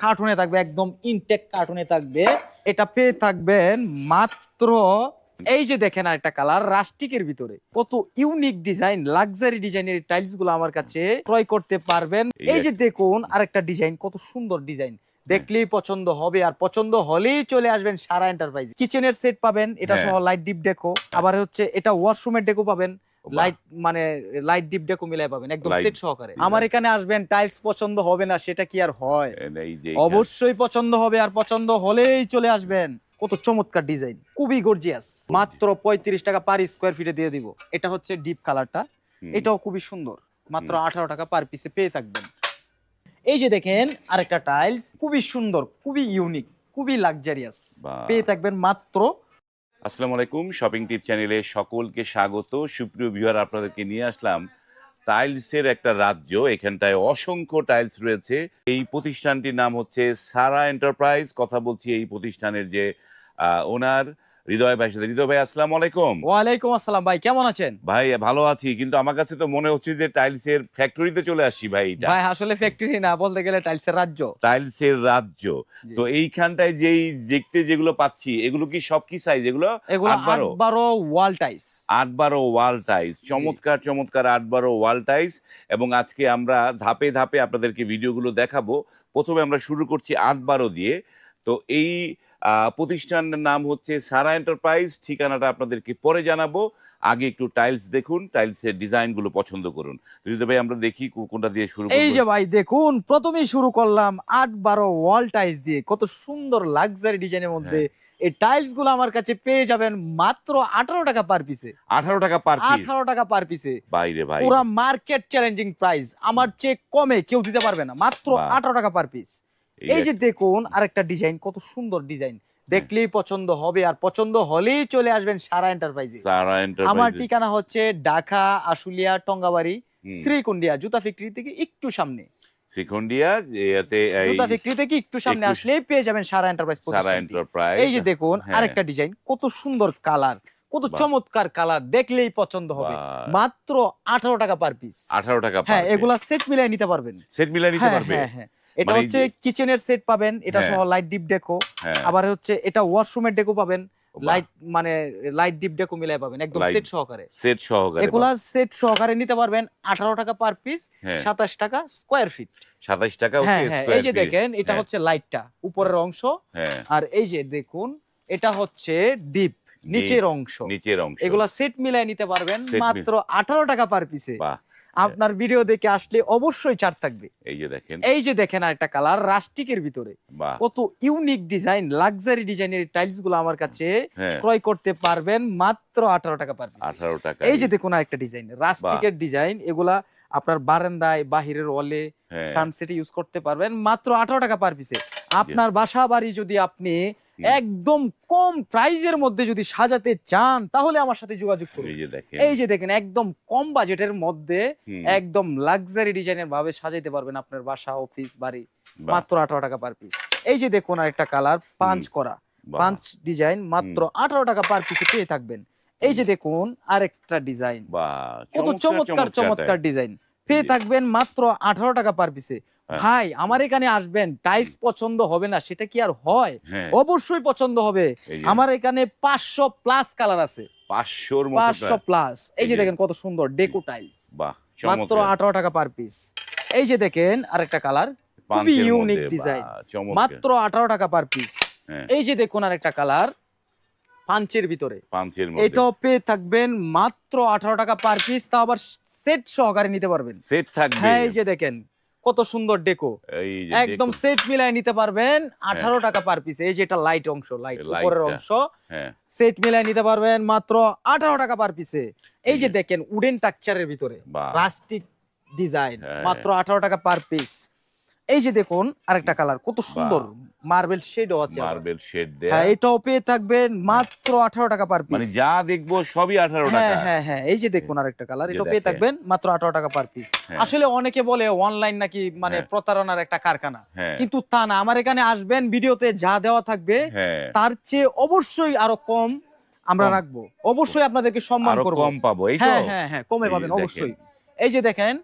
কার্টুনে থাকবে একদম ইনটেক কার্টুনে থাকবে। এটা পেয়ে থাকবেন মাত্র এই যে দেখেন আরেকটা কালার রাস্টিকের ভিতরে। কত ইউনিক ডিজাইন লাক্সারি ডিজাইনের টাইলসগুলো আমার কাছে ক্রয় করতে পারবেন। এই যে দেখুন আরেকটা ডিজাইন কত সুন্দর ডিজাইন দেখলেই পছন্দ হবে আর পছন্দ হলেই চলে আসবেন সারা এন্টারপ্রাইজ কিচেনের সেট পাবেন এটা হ্যাঁ। সহ লাইট ডিপ ডেকো আবার হচ্ছে এটা ওয়াশরুমের ডেকো পাবেন। লাইট মানে লাইট ডিপ ডেকো মিলাই পাবেন একদম সেট সহকারে। আমার এখানে আসবেন টাইলস পছন্দ হবে না সেটা কি আর হয়? অবশ্যই পছন্দ হবে আর পছন্দ হলেই চলে আসবেন। কত চমৎকার ডিজাইন খুবই গর্জিয়াস মাত্র পঁয়ত্রিশ টাকা পার স্কোয়ার ফিটে দিয়ে দিব। এটা হচ্ছে ডিপ কালারটা এটাও খুবই সুন্দর। মাত্র আঠারো টাকা পার পিসে পেয়ে থাকবেন। এই যে দেখেন আরেকটা টাইলস খুবই সুন্দর খুবই ইউনিক খুবই লাক্সারিয়াস পেয়ে থাকবেন মাত্র আসসালামু আলাইকুম শপিং টিপ চ্যানেলে সকলকে স্বাগত। সুপ্রিয় ভিউয়ার আপনাদেরকে নিয়ে আসলাম টাইলসের একটা রাজ্য। এখানটায় অসংখ্য টাইলস রয়েছে। এই প্রতিষ্ঠানটির নাম হচ্ছে সারা এন্টারপ্রাইজ। কথা বলছি এই প্রতিষ্ঠানের যে ওনার হৃদয় ভাই সাথে হৃদয় ভাই আসসালামু আলাইকুম। ওয়ালাইকুম আসসালাম ভাই কেমন আছেন? ভাই ভালো আছি কিন্তু আমার কাছে তো মনে হচ্ছে যে টাইলসের ফ্যাক্টরিতে চলে আসছি ভাই এটা। ভাই আসলে ফ্যাক্টরি না বলতে গেলে টাইলসের রাজ্য। টাইলসের রাজ্য। তো এইখানটায় যেই দেখতে যেগুলো পাচ্ছি এগুলো কি সব কি সাইজ এগুলো এগুলো আট বারো? আট বারো ওয়াল টাইলস আট বারো ওয়াল টাইস চমৎকার চমৎকার আট বারো ওয়াল টাইস এবং আজকে আমরা ধাপে ধাপে আপনাদেরকে ভিডিওগুলো দেখাবো। প্রথমে আমরা শুরু করছি আট বারো দিয়ে। তো এই প্রতিষ্ঠানের নাম হচ্ছে সারা এন্টারপ্রাইজ। ঠিকানাটা আপনাদেরকে পরে জানাব। আগে একটু টাইলস দেখুন টাইলসের ডিজাইনগুলো পছন্দ করুন। যদি ভাই আমরা দেখি কোনটা দিয়ে শুরু এই যে ভাই দেখুন প্রথমেই শুরু করলাম আট বারো ওয়াল টাইলস দিয়ে। কত সুন্দর লাক্সারি ডিজাইনের মধ্যে হ্যাঁ। এই টাইলসগুলো আমার কাছে পেয়ে যাবেন মাত্র আঠারো টাকা পার পিসে। আঠারো টাকা পার আঠারো টাকা পার পিসে। বাইরে ভাই পুরা মার্কেট চ্যালেঞ্জিং প্রাইস। আমার চেয়ে কমে কেউ দিতে পারবে না। মাত্র আঠারো টাকা পার পিস। এই যে দেখুন আরেকটা ডিজাইন কত সুন্দর ডিজাইন। দেখলেই পছন্দ হবে আর পছন্দ হলেই চলে আসবেন সারা এন্টারপ্রাইজে সারা আমার ঠিকানা হচ্ছে ঢাকা আশুলিয়া টঙ্গাবাড়ি শ্রীকুন্ডিয়া জুতা ফ্যাক্টরি থেকে একটু সামনে। সেকন্ডিয়া এতে জুতা ফ্যাক্টরি থেকে একটু সামনে আসলেই পেয়ে যাবেন সারা এন্টারপ্রাইজ সারা এন্টারপ্রাইজ এই যে দেখুন হ্যাঁ। আরেকটা ডিজাইন কত সুন্দর কালার কত চমৎকার কালার দেখলেই পছন্দ হবে। মাত্র আঠারো টাকা পার পিস। আঠারো টাকা হ্যাঁ এগুলা সেট মিলাই নিতে পারবেন। সেট মিলাই নিতে হ্যাঁ পারবে? হ্যাঁ হ্যাঁ। এটা মানে হচ্ছে কিচেনের সেট পাবেন এটা হ্যাঁ। সহ লাইট ডিপ ডেকো আবার হচ্ছে এটা ওয়াশরুমের ডেকো পাবেন লাইট মানে লাইট ডিপ ডেকো মিলাই পাবেন একদম সেট সহকারে। সেট সহকারে এগুলা সেট সহকারে নিতে পারবেন আঠারো টাকা পার পিস হ্যাঁ। সাতাশ টাকা স্কোয়ার ফিট সাতাইশ টাকা হচ্ছে হ্যাঁ square এই যে দেখেন এটা হ্যাঁ, হচ্ছে লাইটটা উপরের অংশ। আর এই যে দেখুন এটা হচ্ছে ডিপ নিচের অংশ। নিচের অংশ। এগুলা সেট মিলাই নিতে পারবেন মাত্র আঠারো টাকা পার পিসে বাহ। আপনার ভিডিও দেখে আসলে অবশ্যই ছাড় থাকবে। এই যে দেখেন। এই যে দেখেন আরেকটা কালার রাস্টিকের ভিতরে। কত ইউনিক ডিজাইন লাক্সারি ডিজাইনের টাইলসগুলো আমার কাছে হ্যাঁ। ক্রয় করতে পারবেন মাত্র আঠারো টাকা পার পিস আঠারো টাকা। এই যে দেখুন আরেকটা ডিজাইন রাস্টিকের ডিজাইন এগুলা আপনার বারান্দায় বাহিরের ওয়ালে সানসেটে ইউজ করতে পারবেন মাত্র আঠারো টাকা পার পিসে আপনার বাসা বাড়ি যদি আপনি। একদম কম প্রাইজের মধ্যে যদি সাজাতে চান তাহলে আমার সাথে যোগাযোগ করুন। এই যে দেখেন। একদম কম বাজেটের মধ্যে একদম লাক্সারি ডিজাইনের ভাবে সাজাইতে পারবেন আপনার বাসা অফিস বাড়ি। মাত্র আঠারো টাকা পার পিস এই যে দেখুন আরেকটা কালার পাঞ্চ করা। পাঞ্চ ডিজাইন মাত্র আঠারো টাকা পার পিসে পেয়ে থাকবেন। এই যে দেখুন আরেকটা ডিজাইন কত চমৎকার চমৎকার ডিজাইন পেয়ে থাকবেন মাত্র আঠারো টাকা পার পিসে। ভাই আমার এখানে আসবেন টাইলস পছন্দ হবে না সেটা কি আর হয়? হ্যাঁ। অবশ্যই পছন্দ হবে। আমার এখানে পাঁচশো প্লাস কালার আছে। পাঁচশোর পাঁচশো প্লাস এই যে দেখেন কত সুন্দর ডেকো টাইলস বাহ মাত্র আঠারো টাকা পার পিস এই যে দেখেন আরেকটা কালার design। বাহ, চমৎকার। মাত্র আঠারো টাকা পার পিস হ্যাঁ, এই যে দেখুন আরেকটা কালার পাঞ্চের ভিতরে। এটাও পেয়ে থাকবেন মাত্র আঠারো টাকা পার পিস তা আবার সেট সহকারে নিতে পারবেন। সেট থাকবে। হ্যাঁ এই যে দেখেন। কত সুন্দর ডেকো। একদম সেট মিলাই নিতে পারবেন আঠারো টাকা পার পিস এই যে এটা লাইট অংশ লাইট উপরের অংশ। হ্যাঁ। সেট মিলাই নিতে পারবেন মাত্র আঠারো টাকা পার পিসে এই যে দেখেন উডেন টাকচারের ভিতরে। প্লাস্টিক ডিজাইন হ্যাঁ। মাত্র আঠারো টাকা পার পিস এই যে দেখুন আরেকটা কালার কত সুন্দর। মার্বেল শেডও আছে মার্বেল শেড দেয়া। হ্যাঁ এটাও পেয়ে থাকবেন মাত্র আঠারো টাকা পার পিস মানে পিস যা দেখব সবই আঠারো হ্যাঁ টাকা। হ্যাঁ হ্যাঁ হ্যাঁ এই যে দেখুন আরেকটা কালার এটাও পেয়ে থাকবেন মাত্র আঠারো টাকা পার পিস হ্যাঁ, আসলে অনেকে বলে অনলাইন নাকি মানে হ্যাঁ। প্রতারণার একটা কারখানা। কিন্তু তা না আমার এখানে আসবেন ভিডিওতে যা দেওয়া থাকবে তার চেয়ে অবশ্যই আরও কম আমরা রাখব। অবশ্যই আপনাদেরকে সম্মান আরও করব। কম পাবো এই তো? হ্যাঁ হ্যাঁ হ্যাঁ কমে পাবেন অবশ্যই। এই যে দেখেন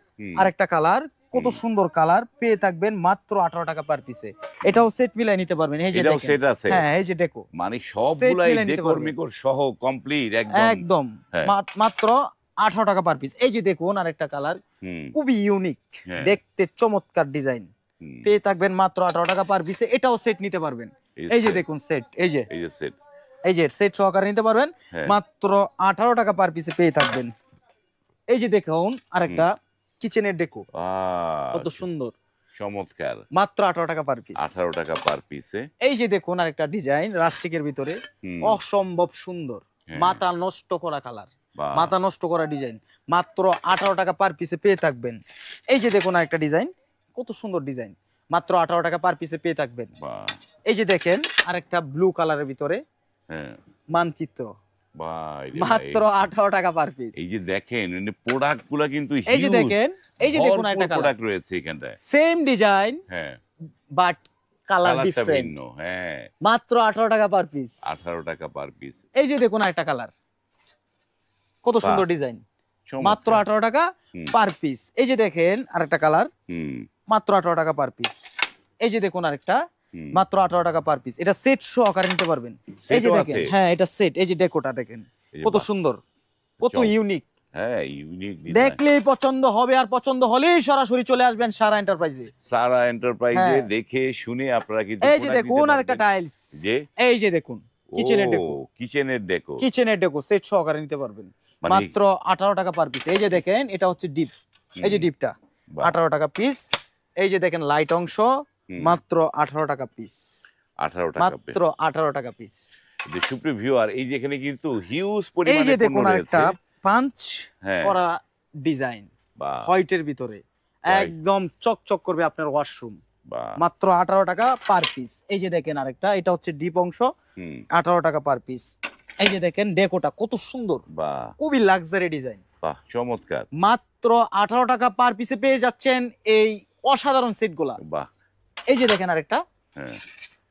আরেকটা কালার কত সুন্দর কালার পেয়ে থাকবেন মাত্র আঠারো টাকা পার পিসে এটাও সেট মিলাই নিতে পারবেন এই যে এটাও সেট আছে। হ্যাঁ এই যে দেখো মানে সবগুলাই ডেকোর। মেকর সহ কমপ্লিট একদম। একদম। হ্যাঁ। মাত্র আঠারো টাকা পার পিস এই যে দেখুন আরেকটা কালার। খুবই ইউনিক হ্যাঁ, দেখতে চমৎকার ডিজাইন পেয়ে থাকবেন মাত্র আঠারো টাকা পার পিসে এটাও সেট নিতে পারবেন। এই যে দেখুন সেট এই যে। এই যে সেট এই যে সেট সহকারে নিতে পারবেন। হ্যাঁ। মাত্র আঠারো টাকা পার পিসে পেয়ে থাকবেন। এই যে দেখুন আরেকটা। কিচেনের ডেকো কত সুন্দর। চমৎকার। মাত্র আঠারো টাকা পার পিস আঠারো টাকা পার পিসে এই যে দেখুন আরেকটা ডিজাইন রাস্টিকের ভিতরে। অসম্ভব সুন্দর। হ্যাঁ। মাথা নষ্ট করা কালার। মাথা নষ্ট করা ডিজাইন। মাত্র আঠারো টাকা পার পিসে পেয়ে থাকবেন। এই যে দেখুন আরেকটা ডিজাইন। কত সুন্দর ডিজাইন। মাত্র আঠারো টাকা পার পিসে পেয়ে থাকবেন। এই যে দেখেন আরেকটা ব্লু কালারের ভিতরে হ্যাঁ। মানচিত্র। ভাই মাত্র ভাই। আঠারো টাকা পার পিস এই যে দেখেন প্রোডাক্টগুলা কিন্তু এই যে দেখেন এই যে দেখুন একটা প্রোডাক্ট রয়েছে এখানটায়। সেম ডিজাইন হ্যাঁ। বাট কালার ডিফারেন্ট হ্যাঁ। মাত্র আঠারো টাকা পার পিস আঠারো টাকা পার পিস এই যে দেখুন আরেকটা কালার কত সুন্দর ডিজাইন মাত্র আঠারো টাকা পার পিস এই যে দেখেন আরেকটা কালার হুম। মাত্র আঠারো টাকা পার পিস এই যে দেখুন আরেকটা। মাত্র আঠারো টাকা পার পিস এটা সেট সহকারে নিতে পারবেন। এই যে দেখেন হ্যাঁ এটা সেট এই যে ডেকোটা দেখেন কত সুন্দর কত ইউনিক হ্যাঁ ইউনিক দেখলেই পছন্দ হবে আর পছন্দ হলেই সরাসরি চলে আসবেন সারা এন্টারপ্রাইজে সারা এন্টারপ্রাইজে হ্যাঁ। দেখে শুনে আপনারা কিন্তু এই যে দেখুন আরেকটা পারবেন। টাইলস যে? এই যে দেখুন কিচেনের ডেকো কিচেনের ডেকো কিচেনের ডেকো সেট সহকারে নিতে পারবেন। মানে মাত্র আঠারো টাকা পার পিস এই যে দেখেন এটা হচ্ছে ডিপ এই যে ডিপটা আঠারো টাকা পিস এই যে দেখেন লাইট অংশ। মাত্র আঠারো টাকা পিস আঠারো টাকা মাত্র আঠারো টাকা পিস যে সুপ্রিয় ভিউয়ার এই যে এখানে কিন্তু হিউজ এই যে দেখুন রয়েছে। পাঞ্চ হ্যাঁ। করা ডিজাইন হোয়াইটের ভিতরে। একদম চকচক করবে আপনার ওয়াশরুম মাত্র আঠারো টাকা পার পিস এই যে দেখেন আরেকটা এটা হচ্ছে ডিপ অংশ। আঠারো টাকা পার পিস এই যে দেখেন ডেকোটা কত সুন্দর। বা খুবই লাক্সারি ডিজাইন বাহ চমৎকার। মাত্র আঠারো টাকা পার পিসে পেয়ে যাচ্ছেন এই অসাধারণ সেটগুলা বাহ। এই যে দেখেন আরেকটা। হ্যাঁ।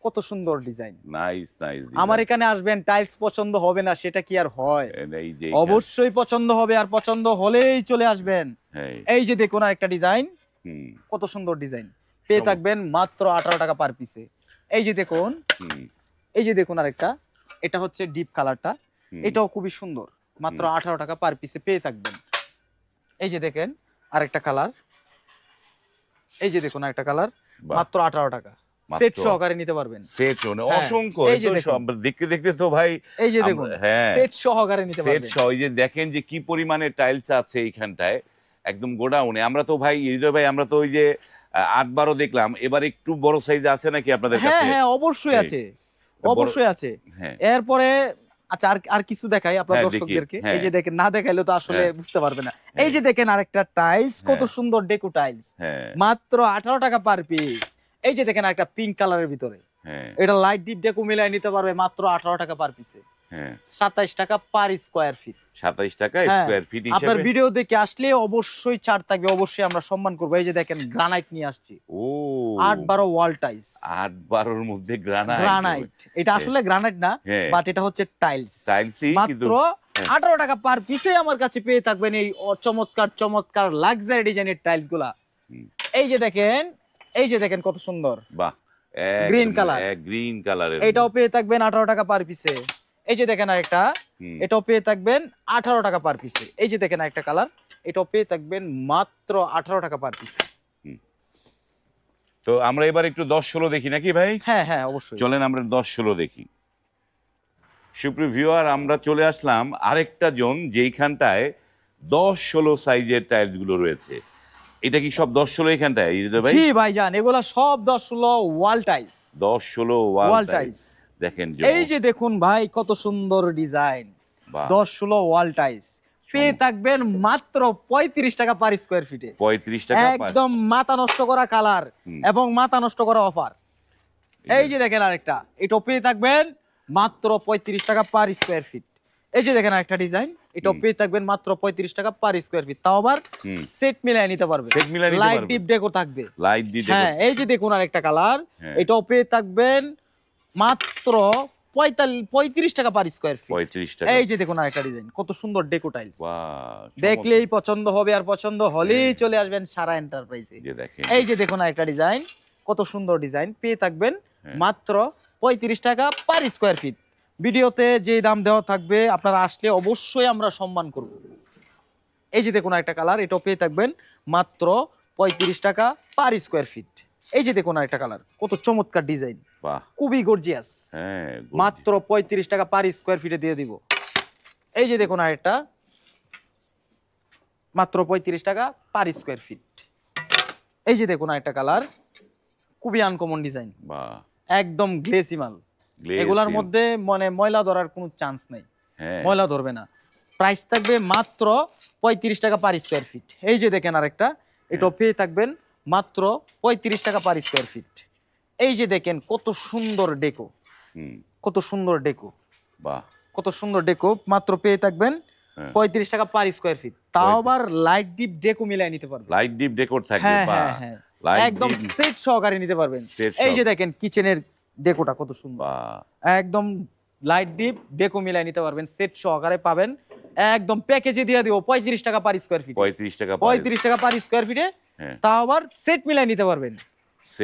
কত সুন্দর ডিজাইন। নাইস নাইস আমার এখানে আসবেন টাইলস পছন্দ হবে না সেটা কি আর হয়? এই যে অবশ্যই পছন্দ হবে আর পছন্দ হলেই চলে আসবেন। হ্যাঁ। এই যে দেখুন আরেকটা ডিজাইন। কত সুন্দর ডিজাইন। পেয়ে থাকবেন মাত্র আঠারো টাকা পার পিসে এই যে দেখুন। এই যে দেখুন আরেকটা। এটা হচ্ছে ডিপ কালারটা এটাও খুবই সুন্দর। মাত্র আঠারো টাকা পার পিসে পেয়ে থাকবেন। এই যে দেখেন আরেকটা কালার এই যে দেখুন আরেকটা কালার মাত্র আঠারো টাকা। সেট সহকারে নিতে পারবেন। সেট হ্যাঁ, অসংখ্য। দেখতে দেখতে তো ভাই এই যে দেখুন হ্যাঁ। সেট সহকারে নিতে সেট পারবেন। সহ এই যে দেখেন যে কি পরিমাণে টাইলস আছে এইখানটায় একদম গোডাউনে। আমরা তো ভাই হৃদয় ভাই আমরা তো ওই যে আহ, আট বারো দেখলাম। এবার একটু বড় সাইজ আছে নাকি আপনাদের হ্যাঁ কাছে? হ্যাঁ অবশ্যই আছে। অবশ্যই আছে। হ্যাঁ। এরপরে আচ্ছা আর আর কিছু দেখাই আপনার হ্যাঁ, দর্শকদেরকে। হ্যাঁ। এই যে দেখেন না দেখাইলে তো আসলে হ্যাঁ। বুঝতে পারবে না। এই যে দেখেন আরেকটা টাইলস কত। সুন্দর ডেকো টাইলস মাত্র আঠারো টাকা পার পিস এই যে দেখেন একটা পিঙ্ক কালারের ভিতরে। এটা লাইট ডিপ ডেকো মিলাই নিতে পারবে মাত্র আঠারো টাকা পার পিসে সাতাইশ টাকা পার স্কোয়ার ফিট সাতাইশ টাকা হ্যাঁ, স্কোয়ার ফিট আপনার ভিডিও দেখে আসলে অবশ্যই থাকবে অবশ্যই আমরা সম্মান করব। এই যে দেখেন গ্রানাইট নিয়ে আসছি। ও। আট বারো ওয়াল টাইলস আট বারোর মধ্যে গ্রানাইট গ্রানাইট এটা আসলে গ্রানাইট না হ্যাঁ। বাট এটা হচ্ছে টাইলস টাইলসই কিন্তু মাত্র হ্যাঁ। আঠারো টাকা পার পিসে আমার কাছে পেয়ে থাকবেন এই চমৎকার চমৎকার লাক্সারি ডিজাইনের টাইলসগুলা। এই যে দেখেন এই যে দেখেন কত সুন্দর। বাহ। গ্রিন কালার গ্রিন কালারের এটাও পেয়ে থাকবেন আঠারো টাকা পার পিসে এই যে দেখেন আরেকটা এটাও পেয়ে থাকবেন আঠারো টাকা পার পিসে এই যে দেখেন আরেকটা কালার এটাও পেয়ে থাকবেন মাত্র আঠারো টাকা পার পিসে তো আমরা এবার একটু দশ ষোলো দেখি নাকি ভাই? হ্যাঁ হ্যাঁ অবশ্যই। চলেন আমরা দশ ষোলো দেখি। সুপ্রিয় ভিউয়ার আমরা চলে আসলাম আরেকটা জোন যেইখানটায় দশ ষোলো সাইজের টাইলসগুলো রয়েছে। এটা কি সব দশ ষোলো এখানটায় ভাই? জি ভাইজান এগুলা সব দশ ষোলো ওয়াল টাইলস দশ ষোলো ওয়াল ওয়াল টাইলস দেখেন এই যে দেখুন ভাই কত সুন্দর ডিজাইন। দশ ষোলো ওয়াল টাইলস। পেয়ে থাকবেন মাত্র পঁয়ত্রিশ টাকা পার স্কোয়ার ফিটে পঁয়ত্রিশ টাকা একদম মাথা নষ্ট করা কালার এবং মাথা নষ্ট করা অফার এই যে দেখেন আরেকটা এটাও পেয়ে থাকবেন মাত্র পঁয়ত্রিশ টাকা পার স্কোয়ার ফিট এই যে দেখেন আরেকটা ডিজাইন হুম। পেয়ে থাকবেন মাত্র পঁয়ত্রিশ টাকা পার স্কোয়ার ফিট তাও আবার সেট মিলাই নিতে পারবে। লাইট। ডিপ ডেকো থাকবে। লাইট দিয়ে হ্যাঁ এই যে দেখুন আরেকটা কালার হ্যাঁ। এটাও পেয়ে থাকবেন মাত্র পঁয়তাল্লিশ পঁয়ত্রিশ টাকা পার স্কোয়ার ফিট পঁয়ত্রিশ টাকা। এই যে দেখুন আরেকটা ডিজাইন কত সুন্দর ডেকো টাইলস দেখলেই পছন্দ হবে আর পছন্দ হলেই হ্যাঁ। চলে আসবেন সারা এন্টারপ্রাইজে এই যে দেখুন। আরেকটা ডিজাইন কত সুন্দর ডিজাইন পেয়ে থাকবেন হ্যাঁ। মাত্র পঁয়ত্রিশ টাকা পার স্কোয়ার ফিট ভিডিওতে যে দাম দেওয়া থাকবে আপনারা আসলে অবশ্যই আমরা সম্মান করব। এই যে দেখুন একটা কালার এটাও পেয়ে থাকবেন মাত্র পঁয়ত্রিশ টাকা পার স্কোয়ার ফিট এই যে দেখুন একটা কালার কত চমৎকার ডিজাইন বাহ। খুবই গর্জিয়াস হ্যাঁ মাত্র পঁয়ত্রিশ টাকা পার স্কোয়ার ফিটে দিয়ে দিব। এই যে দেখুন আরেকটা। মাত্র পঁয়ত্রিশ টাকা পার স্কোয়ার ফিট এই যে দেখুন আরেকটা কালার খুবই আনকমন ডিজাইন একদম গ্লেসি মাল। এগুলার মধ্যে মানে ময়লা ধরার কোনো চান্স নেই। হ্যাঁ। ময়লা ধরবে না। প্রাইস থাকবে মাত্র পঁয়ত্রিশ টাকা পার স্কোয়ার ফিট এই যে দেখেন আরেকটা। এটা পেয়ে থাকবেন মাত্র পঁয়ত্রিশ টাকা পার স্কোয়ার ফিট এই যে দেখেন কত সুন্দর ডেকো। কত সুন্দর ডেকো। বাহ। কত সুন্দর ডেকো মাত্র পেয়ে থাকবেন হ্যাঁ। পঁয়ত্রিশ টাকা পার স্কোয়ার ফিট। তাও আবার লাইট ডিপ ডেকো মিলাই নিতে পারবেন। লাইট ডিপ ডেকোর থাকবে হ্যাঁ হ্যাঁ একদম সেট সহকারে নিতে পারবেন। এই যে দেখেন কিচেনের ডেকোটা কত সুন্দর। একদম লাইট ডিপ ডেকো মিলাই নিতে পারবেন সেট সহকারে পাবেন। একদম প্যাকেজে দিয়ে দিব পঁয়ত্রিশ টাকা পার স্কোয়ার ফিট। পঁয়ত্রিশ টাকা পঁয়ত্রিশ টাকা পার স্কোয়ার ফিটে। তাও আবার সেট মিলাই নিতে পারবেন।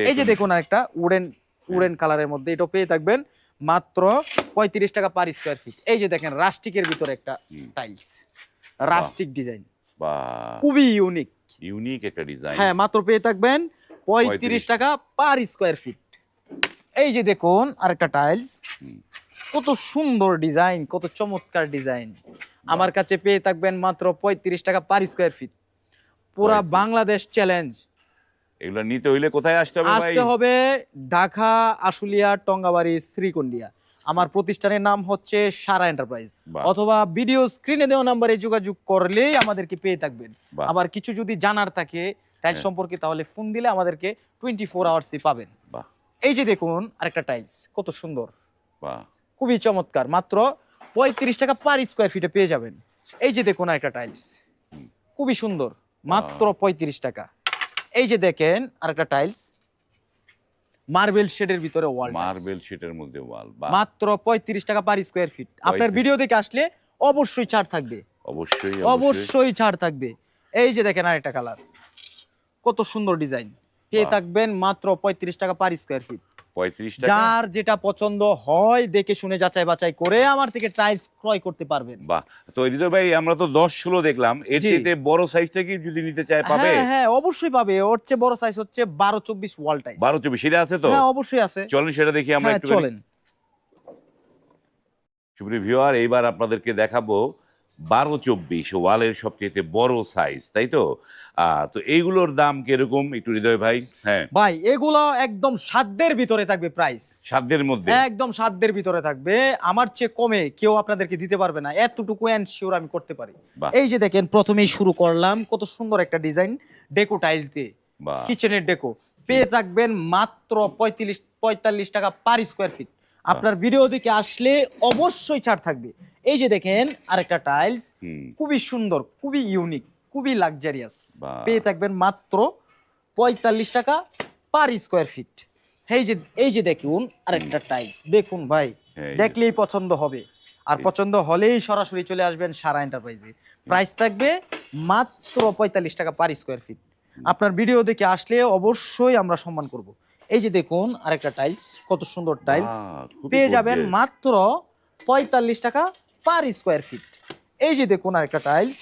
এই যে দেখুন আরেকটা উডেন উডেন কালারের মধ্যে এটা পেয়ে থাকবেন মাত্র পঁয়ত্রিশ টাকা পার স্কোয়ার ফিট এই যে দেখেন রাস্টিকের ভিতরে একটা টাইলস রাস্টিক ডিজাইন খুবই ইউনিক ইউনিক একটা ডিজাইন হ্যাঁ মাত্র পেয়ে থাকবেন পঁয়ত্রিশ টাকা পার স্কোয়ার ফিট এই যে দেখুন আরেকটা টাইলস কত সুন্দর ডিজাইন কত চমৎকার ডিজাইন আমার কাছে পেয়ে থাকবেন মাত্র পঁয়ত্রিশ টাকা পার স্কোয়ার ফিট পুরা বাংলাদেশ চ্যালেঞ্জ এগুলো নিতে হইলে কোথায় আসতে হবে আসতে হবে ঢাকা আশুলিয়া টঙ্গাবাড়ি শ্রীকুন্ডিয়া আমার প্রতিষ্ঠানের নাম হচ্ছে সারা এন্টারপ্রাইজ। অথবা ভিডিও স্ক্রিনে দেওয়া নাম্বারে যোগাযোগ করলেই আমাদেরকে পেয়ে থাকবেন। আবার কিছু যদি জানার থাকে টাইলস হ্যাঁ। সম্পর্কে তাহলে ফোন দিলে আমাদেরকে টোয়েন্টি ফোর আওয়ার্সই পাবেন। বাহ। এই যে দেখুন আরেকটা টাইলস কত সুন্দর। বাহ। খুবই চমৎকার মাত্র পঁয়ত্রিশ টাকা পার স্কোয়ার ফিটে পেয়ে যাবেন। এই যে দেখুন আরেকটা টাইলস খুবই সুন্দর মাত্র পঁয়ত্রিশ টাকা। এই যে দেখেন আরেকটা টাইলস মার্বেল শেডের ভিতরে ওয়াল মার্বেল শেডের মধ্যে ওয়াল মাত্র পঁয়ত্রিশ টাকা পার স্কোয়ার ফিট আপনার ভিডিও দেখে আসলে অবশ্যই ছাড় থাকবে। অবশ্যই অবশ্যই। অবশ্যই ছাড় থাকবে। এই যে দেখেন আরেকটা কালার কত সুন্দর ডিজাইন পেয়ে থাকবেন মাত্র পঁয়ত্রিশ টাকা পার স্কোয়ার ফিট পঁয়ত্রিশ যার যেটা পছন্দ হয় দেখে শুনে যাচাই বাছাই করে আমার থেকে টাইলস ক্রয় করতে পারবেন। বাহ তো হৃদয় ভাই আমরা তো দশ ষোলো দেখলাম। এর জি। চাইতে বড় সাইজটা কি যদি নিতে চায় পাবে? হ্যাঁ হ্যাঁ অবশ্যই পাবে। ওর চেয়ে বড় সাইজ হচ্ছে বারো চব্বিশ ওয়াল টাইলস বারো চব্বিশ সেটা আছে তো? হ্যাঁ অবশ্যই আছে। চলেন সেটা দেখি আমরা হ্যাঁ একটু চলেন। সুপ্রিয় ভিউয়ার এইবার আপনাদেরকে দেখাবো বারো চব্বিশ ওয়ালের সবচেয়ে বড় সাইজ তাই তো? তো এইগুলোর দাম কীরকম? একটু হৃদয় ভাই হ্যাঁ। ভাই এগুলো একদম সাধ্যের ভিতরে থাকবে প্রাইস সাধ্যের মধ্যে? একদম সাধ্যের ভিতরে থাকবে। আমার চেয়ে কমে কেউ আপনাদেরকে দিতে পারবে না। এতটুকু এনশিওর আমি করতে পারি। এই যে দেখেন প্রথমেই শুরু করলাম। কত সুন্দর একটা ডিজাইন ডেকো টাইলস দিয়ে। কিচেনের ডেকো পেয়ে থাকবেন মাত্র পঁয়ত্রিশ পঁয়তাল্লিশ টাকা পার স্কোয়ার ফিট আপনার ভিডিও দিকে আসলে অবশ্যই ছাড় থাকবে। এই যে দেখেন আরেকটা টাইলস খুবই সুন্দর খুবই ইউনিক খুবই লাক্সারিয়াস পেয়ে থাকবেন মাত্র পঁয়তাল্লিশ টাকা পার স্কোয়ার ফিট এই যে এই যে দেখুন আরেকটা টাইলস দেখুন ভাই দেখলেই পছন্দ হবে। আর পছন্দ হলেই সরাসরি চলে আসবেন সারা এন্টারপ্রাইজে প্রাইস থাকবে মাত্র পঁয়তাল্লিশ টাকা পার স্কোয়ার ফিট আপনার ভিডিও দেখে আসলে অবশ্যই আমরা সম্মান করব। এই যে দেখুন আরেকটা টাইলস কত সুন্দর টাইলস পেয়ে যাবেন মাত্র পঁয়তাল্লিশ টাকা পার স্কোয়ার ফিট এই যে দেখুন আরেকটা টাইলস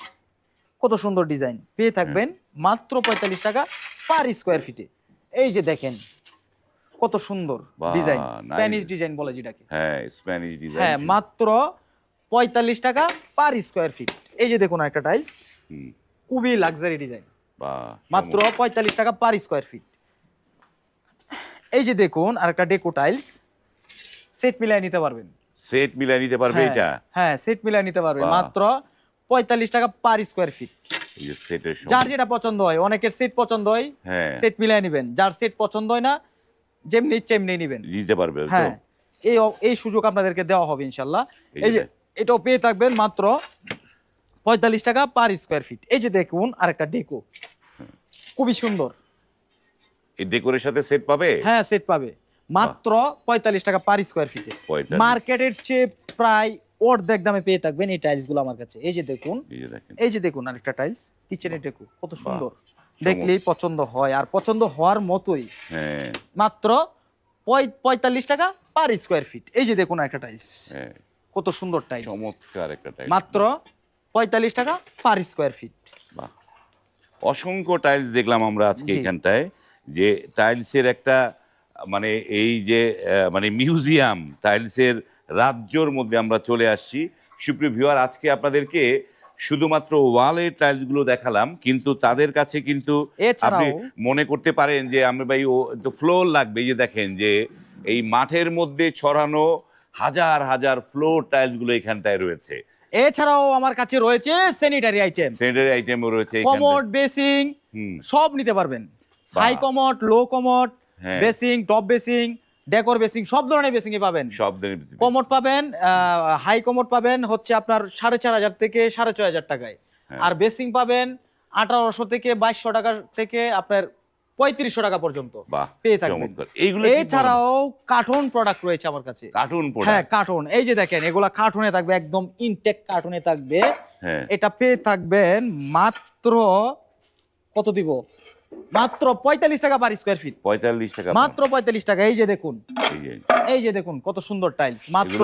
কত সুন্দর ডিজাইন পেয়ে থাকবেন মাত্র পঁয়তাল্লিশ টাকা পার স্কোয়ার ফিটে এই যে দেখেন কত সুন্দর ডিজাইন স্প্যানিশ ডিজাইন বলে যেটাকে। হ্যাঁ স্প্যানিশ ডিজাইন হ্যাঁ মাত্র পঁয়তাল্লিশ টাকা পার স্কোয়ার ফিট এই যে দেখুন একটা টাইলস খুবই লাক্সারি ডিজাইন মাত্র পঁয়তাল্লিশ টাকা পার স্কোয়ার ফিট এই যে দেখুন আরেকটা ডেকো টাইলস সেট মিলাই নিতে পারবেন। সেট মিলাই নিতে পারবে হ্যাঁ, এটা হ্যাঁ সেট মিলাই নিতে পারবে। মাত্র পঁয়তাল্লিশ টাকা পার স্কোয়ার ফিট এই যে সেটের যার যেটা পছন্দ হয় অনেকের সেট পছন্দ হয় হ্যাঁ। সেট মিলাই নিবেন। যার সেট পছন্দ হয় না যেমনি ইচ্ছে এমনি নিবেন। নিতে পারবে? হ্যাঁ এই এই সুযোগ আপনাদেরকে দেওয়া হবে ইনশাল্লাহ। এই যে যে- এটাও পেয়ে থাকবেন মাত্র পঁয়তাল্লিশ টাকা পার স্কোয়ার ফিট এই যে দেখুন আরেকটা ডেকো খুবই সুন্দর। এই ডেকোরের সাথে সেট পাবে? হ্যাঁ সেট পাবে। মাত্র পঁয়তাল্লিশ টাকা পার স্কোয়ার ফিটে মার্কেটের চেয়ে প্রায় অর্ধেক দামে পেয়ে থাকবেন এই টাইলসগুলো আমার কাছে। এই যে দেখুন এই যে দেখেন। আরেকটা টাইলস কিচেনের ডেকু কত সুন্দর। দেখলেই পছন্দ হয়। আর পছন্দ হওয়ার মতোই। হ্যাঁ। মাত্র পঁয়তাল্লিশ টাকা পার স্কোয়ার ফিট এই যে দেখুন একটা টাইলস হ্যাঁ। কত সুন্দর টাইলস চমৎকার একটা টাইলস মাত্র পঁয়তাল্লিশ টাকা পার স্কোয়ার ফিট অসংখ্য টাইলস দেখলাম আমরা আজকে এখানটায়। যে টাইলসের একটা মানে এই যে মানে মিউজিয়াম টাইলসের রাজ্যর মধ্যে আমরা চলে আসছি। সুপ্রিয় ভিউয়ার আজকে আপনাদেরকে শুধুমাত্র ওয়ালের টাইলসগুলো দেখালাম কিন্তু তাদের কাছে কিন্তু আপনি মনে করতে পারেন যে আমি ভাই ও তো ফ্লোর লাগবে যে দেখেন যে এই মাঠের মধ্যে ছড়ানো হাজার হাজার ফ্লোর টাইলসগুলো এখানটায় রয়েছে। এছাড়াও আমার কাছে রয়েছে স্যানিটারি আইটেম সেন্টারি আইটেমও রয়েছে কমোড বেসিং সব নিতে পারবেন। হাই কমোড লো হ্যাঁ। Basin top basin decor basin সব ধরনের বেসিং পাবেন। সব ধরনের কমোড পাবেন হাই কমোড পাবেন হচ্ছে আপনার সাড়ে চার হাজার থেকে সাড়ে ছয় হাজার টাকায়। হ্যাঁ। আর বেসিং পাবেন আঠারোশো থেকে বাইশশো টাকা থেকে আপনার পঁয়ত্রিশশো টাকা পর্যন্ত। পেয়ে থাকবেন। এইগুলো এছাড়াও কার্টুন প্রোডাক্ট রয়েছে আমার কাছে। কার্টুন হ্যাঁ কার্টুন এই যে দেখেন এগুলা কার্টুনে থাকবে একদম ইনটেক কার্টুনে থাকবে। হ্যাঁ। এটা পেয়ে থাকবেন মাত্র কত দিব? মাত্র পঁয়তাল্লিশ টাকা পার স্কোয়ার ফিট পঁয়তাল্লিশ টাকা মাত্র পঁয়তাল্লিশ টাকা এই যে দেখুন। এই যে, দেখুন কত সুন্দর টাইলস মাত্র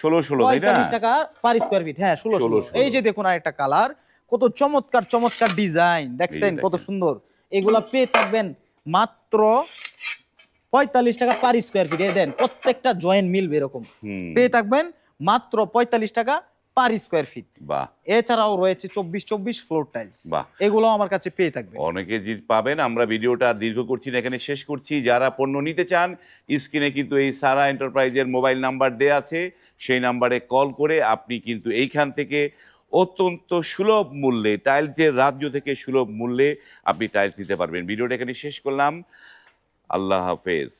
ষোলো ষোলো পঁয়তাল্লিশ টাকা পার স্কোয়ার ফিট হ্যাঁ ষোলো ষোলো। এই যে দেখুন আরেকটা কালার কত চমৎকার চমৎকার ডিজাইন দেখছেন কত সুন্দর। এগুলা পেয়ে থাকবেন মাত্র পঁয়তাল্লিশ টাকা পার স্কোয়ার ফিট দেন প্রত্যেকটা জয়েন্ট মিলবে এরকম। পেয়ে থাকবেন মাত্র পঁয়তাল্লিশ টাকা পার স্কোয়ার ফিট। বাহ। এছাড়াও রয়েছে চব্বিশ চব্বিশ ফ্লোর টাইলস বাহ। এগুলো আমার কাছে পেয়ে থাকবে। অনেকে পাবেন আমরা ভিডিওটা আর দীর্ঘ করছি না এখানে শেষ করছি। যারা পণ্য নিতে চান স্ক্রিনে কিন্তু এই সারা এন্টারপ্রাইজের মোবাইল নাম্বার দেয়া আছে সেই নাম্বারে কল করে আপনি কিন্তু এইখান থেকে অত্যন্ত সুলভ মূল্যে টাইলসের রাজ্য থেকে সুলভ মূল্যে আপনি টাইলস নিতে পারবেন। ভিডিওটা এখানে শেষ করলাম। আল্লাহ হাফেজ।